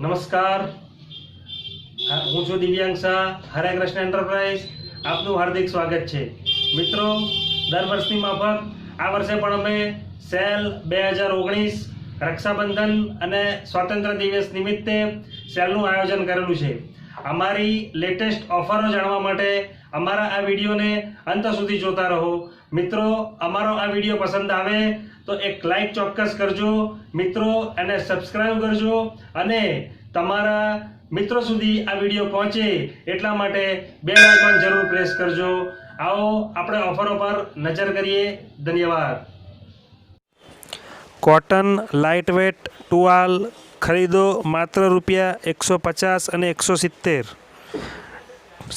નમસ્કાર. હું છું દિવ્યાંગ શાહ, હરે કૃષ્ણ એન્ટરપ્રાઇઝ આપનું હાર્દિક સ્વાગત છે. મિત્રો, દર વર્ષની માફક, આ વર્ષે પણ અમે સેલ બે હજાર ઓગણીસ રક્ષાબંધન અને સ્વાતંત્ર્ય દિવસ નિમિત્તે સેલનું આયોજન કરેલું છે. અમારી લેટેસ્ટ ઓફરો જાણવા માટે અમારા આ વિડીયોને અંત સુધી જોતા રહો. મિત્રો, અમારો આ વીડિયો પસંદ આવે તો એક લાઈક ચોક્કસ કરજો. મિત્રો અને સબસ્ક્રાઇબ કરજો અને તમારા મિત્રો સુધી આ વીડિયો પહોંચે એટલા માટે બે આઇકોન જરૂર પ્રેસ કરજો. આવો આપણે ઓફરો પર નજર કરીએ. ધન્યવાદ. કોટન લાઇટવેટ ટુવાલ ખરીદો માત્ર રૂપિયા એકસો પચાસ અને એકસો સિત્તેર.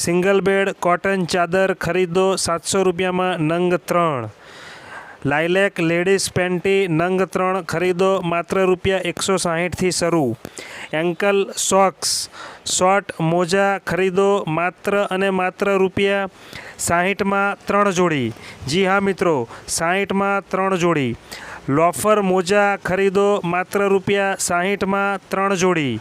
સિંગલ બેડ, કોટન ચાદર ખરીદો સાતસો રૂપિયામાં નંગ ત્રણ. લાઇલેક લેડીઝ પેન્ટી નંગ ત્રણ ખરીદો માત્ર રૂપિયા એકસો સાહીઠથી શરૂ. એન્કલ સોક્સ, શોર્ટ મોજા ખરીદો માત્ર અને માત્ર રૂપિયા સાહીઠમાં ત્રણ જોડી. જી હા મિત્રો, સાહીઠમાં ત્રણ જોડી. લોફર મોજા ખરીદો માત્ર રૂપિયા સાહીઠમાં ત્રણ જોડી.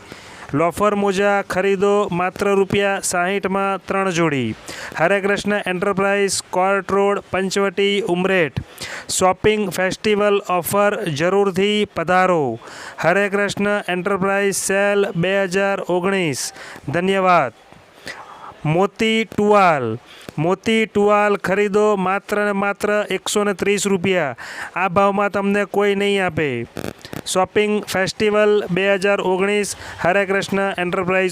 લોફર મોજા ખરીદો માત્ર રૂપિયા સાહીઠમાં ત્રણ જોડી. Hare Krishna enterprise, court road, Panchavati, Umreth. Shopping festival offer જરૂરથી પધારો. હરે કૃષ્ણ એન્ટરપ્રાઇઝ સેલ બે હજાર ઓગણીસ. ધન્યવાદ. મોતી ટુવાલ. મોતી ટુવાલ ખરીદો માત્ર ને માત્ર એકસો ને ત્રીસ રૂપિયા. આ ભાવમાં તમને કોઈ નહીં આપે. શોપિંગ ફેસ્ટિવલ બે હજાર ઓગણીસ. હરે કૃષ્ણ એન્ટરપ્રાઇઝ